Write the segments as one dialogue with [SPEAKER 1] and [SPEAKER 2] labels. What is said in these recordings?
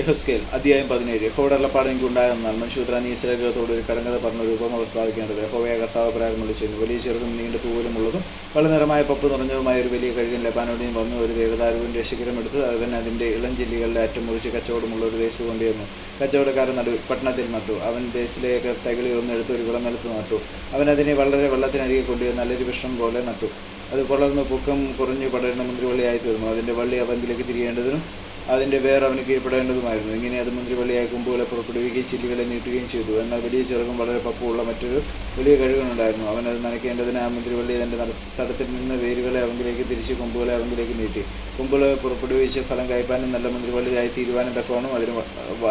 [SPEAKER 1] യഹസ്കേൽ അധ്യായം പതിനേഴ്. യഹോയുടെ അള്ളപ്പാട് എനിക്ക് ഉണ്ടായെന്നാൽ മനുഷ്യപുത്ര നീ ഒരു കടങ്കഥ പറഞ്ഞ ഒരു ഉപമ പ്രസ്താവിക്കേണ്ടത്. യഹോവയെ കർത്താവ് പ്രാരംഭിച്ചു ചെയ്യുന്നു. വലിയ ചെറുതും നീണ്ട തൂവലുമുള്ളതും വളരെ നിറമായ പപ്പ് നിറഞ്ഞതുമായ ഒരു വലിയ കഴുകൻ ലബാനോടിയും വന്നു ഒരു ദേവദാരുവിന്റെ ശിഖരമെടുത്ത് അവൻ അതിന്റെ ജില്ലകളിലെ അറ്റം മുറിച്ച് കച്ചവടമുള്ള ഒരു ദേശത്ത് കൊണ്ടുവന്നു കച്ചവടക്കാരൻ നടു പട്ടണത്തിൽ നട്ടു. അവൻ ദേശത്തിലേക്ക് തകിളി ഒന്നെടുത്ത് ഒരു വിളനിലത്ത് നട്ടു. അവൻ അതിനെ വളരെ വെള്ളത്തിനരികെ കൊണ്ടുവന്ന് നല്ലൊരു വിഷം പോലെ നട്ടു. അത് വളർന്ന് പൊക്കം കുറഞ്ഞ് പടരുന്ന മുന്തിരിവള്ളിയായി തീർന്നു. അതിന്റെ വള്ളി അവങ്കിലേക്ക് തിരിയേണ്ടതിനും അതിന്റെ വേർ അവന് കീഴ്പ്പെടേണ്ടതുമായിരുന്നു. ഇങ്ങനെ അത് മുന്തിരിവള്ളിയായി കൊമ്പുകളെ പുറപ്പെടുവിക്കുകയും ചില്ലുകളെ നീട്ടുകയും ചെയ്തു. എന്നാൽ വലിയ ചെറുക്കും വളരെ പപ്പുള്ള മറ്റൊരു വലിയ കഴിവുണ്ടായിരുന്നു അവൻ നനയ്ക്കേണ്ടതിന് ആ മുന്തിരിവള്ളി തന്റെ തടത്തിൽ നിന്ന് വേരുകളെ അവങ്കിലേക്ക് തിരിച്ച് കൊമ്പുകളെ അവങ്കിലേക്ക് നീട്ടി. കൊമ്പുകളെ പുറപ്പെടുവിച്ച് ഫലം കായ്പാനും നല്ല മുന്തിരിവള്ളിയായി തീരുവാനും തക്കവണ്ണം അതിന്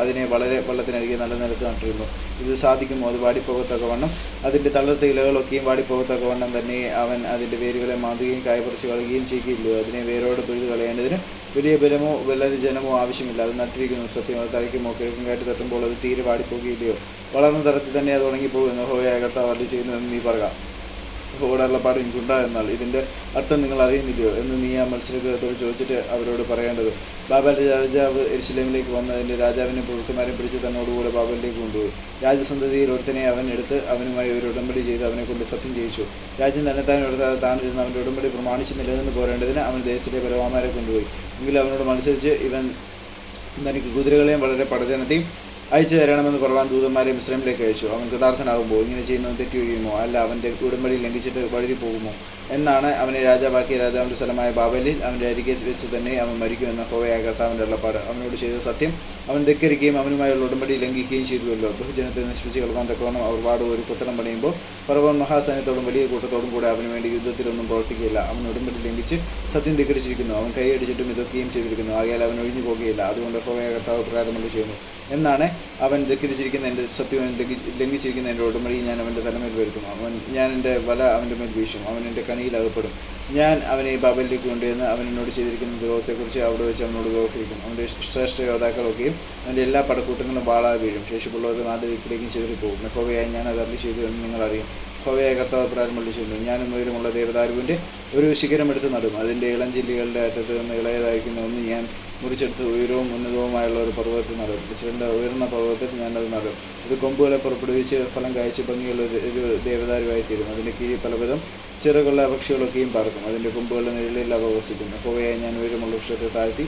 [SPEAKER 1] അതിനെ വളരെ വെള്ളത്തിനരികെ നല്ല നിലത്ത് നട്ടിരുന്നു. ഇത് സാധിക്കുമോ? അത് വാടിപ്പോകത്തക്കവണ്ണം അതിന്റെ തളർത്ത ഇലകളൊക്കെയും വാടിപ്പോകത്തക്കവണ്ണം തന്നെ അവൻ അതിന്റെ വേരുകളെ മാന്തുകയും കായ പറിച്ച് കളയുകയും ചെയ്യുകയില്ലോ അതിനെ വേരോട് പിഴുത് കളയേണ്ടതിന് വലിയ ബലമോ വളരെ ജനമോ ആവശ്യമില്ല. അത് നട്ടിരിക്കുന്നു. സത്യം അത് തഴയ്ക്കുമോ കിഴക്കും കാറ്റ് തട്ടുമ്പോൾ അത് തീരെ വാടിപ്പോകുകയില്ലയോ വളർന്ന തരത്തിൽ തന്നെ അത് ഉണങ്ങിപ്പോകുന്നു ഹോയ കർത്താവ് അല്ലി ചെയ്യുന്നു എന്ന് നീ പറയുക. ഹോടല്ലപ്പാട് എനിക്കുണ്ടാ എന്നാൽ ഇതിന്റെ അർത്ഥം നിങ്ങൾ അറിയുന്നില്ലയോ എന്ന് നീ ആ മത്സരഗ്രഹത്തോട് ചോദിച്ചിട്ട് അവരോട് പറയേണ്ടത്. ബാബാന്റെ രാജാവ് എരിശിലേമിലേക്ക് വന്ന് അതിന്റെ രാജാവിനെ പുഴുക്കന്മാരെ പിടിച്ച് തന്നോടുകൂടെ ബാബലിലേക്ക് കൊണ്ടുപോയി. രാജസന്തതിയിൽ ഒരുത്തനെ അവൻ എടുത്ത് അവനുമായി ഒരു ഉടമ്പടി ചെയ്ത് അവനെ കൊണ്ട് സത്യം ചെയ്യിച്ചു. രാജ്യം തന്നെ താൻ എടുത്താൽ താണിരുന്ന അവന്റെ ഉടമ്പടി പ്രമാണിച്ച് നിലനിന്ന് പോരേണ്ടതിന് അവൻ ദേശത്തിലെ പരവാമാരെ കൊണ്ടുപോയി. എങ്കിലും അവനോട് മത്സരിച്ച് ഇവൻ തനിക്ക് കുതിരകളെയും വളരെ പടജനത്തെയും അയച്ചു തരണമെന്ന് പറവാൻ ദൂതന്മാരെ മിശ്രമിലേക്ക് അയച്ചു. അവൻ കൃതാർത്ഥനാകുമ്പോൾ ഇങ്ങനെ ചെയ്യുന്നത് തെറ്റി ഒഴിയുമോ അല്ല അവന്റെ ഉടമ്പടി ലംഘിച്ചിട്ട് വഴുതി പോകുമോ? എന്നാണ് അവനെ രാജാവാക്കിയ രാജാവിന്റെ സ്ഥലമായ ബാബലിൽ അവന്റെ അരികെ വെച്ച് തന്നെ അവൻ മരിക്കുമെന്ന ഹോവയായ കർത്താവിന്റെ ഉള്ളപ്പാട് അവനോട് ചെയ്ത സത്യം അവൻ ധിക്കരിക്കുകയും അവനുമായുള്ള ഉടമ്പടി ലംഘിക്കുകയും ചെയ്തുവല്ലോ. ബഹുജനത്തെ നശിപ്പിച്ച് കളവാൻ തക്കവണ്ണം അവർ വാട് ഒരു പുത്രം പണിയുമ്പോൾ പർവൻ മഹാസൈന്യത്തോടും വലിയ കൂട്ടത്തോടും കൂടെ അവന് വേണ്ടി യുദ്ധത്തിലൊന്നും പ്രവർത്തിക്കുകയില്ല. അവൻ ഉടമ്പടി ലംഘിച്ച് സത്യം ധിക്കരിച്ചിരിക്കുന്നു. അവൻ കൈയടിച്ചിട്ടും ഇതൊക്കെയും ചെയ്തിരിക്കുന്നു. ആകയാൽ അവൻ ഒഴിഞ്ഞു പോകുകയില്ല. അതുകൊണ്ട് ഹോവയായ കർത്താവ് പ്രകാരമുള്ള ചെയ്യുന്നു. എന്നാണ് അവൻ ധിക്കരിച്ചിരിക്കുന്ന എന്റെ സത്യം ലംഘി ലംഘിച്ചിരിക്കുന്ന എന്റെ ഉടമ്പടി ഞാൻ അവന്റെ തലമേൽ വരുത്തും. അവൻ ഞാൻ എന്റെ വല അവന്റെ മേൽ വീശും. അവൻ എന്റെ കണിയിൽ അകപ്പെടും. ഞാൻ അവനെ ബാബലിലേക്ക് കൊണ്ടുവന്ന് അവൻ എന്നോട് ചെയ്തിരിക്കുന്ന ദ്രോഹത്തെക്കുറിച്ച് അവിടെ വെച്ച് അവനോട് വ്യവഹരിക്കും അവന്റെ ശ്രേഷ്ഠ യോദ്ധാക്കളൊക്കെയും അവന്റെ എല്ലാ പടക്കൂട്ടങ്ങളും വാളാ വീഴും. ശേഷിപ്പുള്ളവർ നാട് ദിക്കിലേക്കും പോകും. മെക്കോവയായി ഞാൻ അത് അറിഞ്ഞ് ചെയ്തു എന്ന് നിങ്ങൾ അറിയും ഹോവയായ കർത്താവ് പ്രാരംഭിച്ചു ചെയ്യുന്നു. ഞാനും ഉയരമുള്ള ദേവദാരുവിന്റെ ഒരു ശിഖരം എടുത്ത് നടും. അതിന്റെ ഇളം ജില്ലകളുടെ അറ്റത്ത് നിന്ന് ഇളയതായിരിക്കുന്ന ഒന്ന് ഞാൻ മുറിച്ചെടുത്ത് ഉയരവും ഉന്നതവുമായുള്ള ഒരു പർവതത്തിൽ നടും പ്രസിഡന്റ് ഉയർന്ന പർവതത്തിൽ ഞാനത് നടും ഇത് കൊമ്പുകളെ പുറപ്പെടുവിച്ച് ഫലം കായ്ച്ച് ഭംഗിയുള്ള ഒരു- ഒരു ദേവദാരുവായി തീരും അതിന്റെ കീഴിൽ പലവിധം ചിറകുള്ള പക്ഷികളൊക്കെയും പറക്കും. അതിന്റെ കൊമ്പുകളുടെ നിഴലിൽ അവ വസിക്കുന്നു. ഹോവയായി ഞാൻ ഉയരമുള്ള വൃക്ഷത്തെ താഴ്ത്തി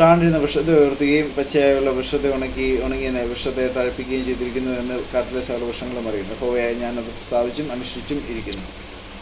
[SPEAKER 1] താണ്ടിരുന്ന വൃക്ഷത്തെ ഉയർത്തുകയും പച്ചയായുള്ള വൃക്ഷത്തെ ഉണക്കി ഉണങ്ങിയ വൃക്ഷത്തെ തഴപ്പിക്കുകയും ചെയ്തിരിക്കുന്നു എന്ന് കാട്ടിലെ സകല വൃക്ഷങ്ങളും അറിയുന്നു. ഹോവയായി ഞാനത് പ്രസ്താവിച്ചും അനുഷ്ഠിച്ചും ഇരിക്കുന്നു.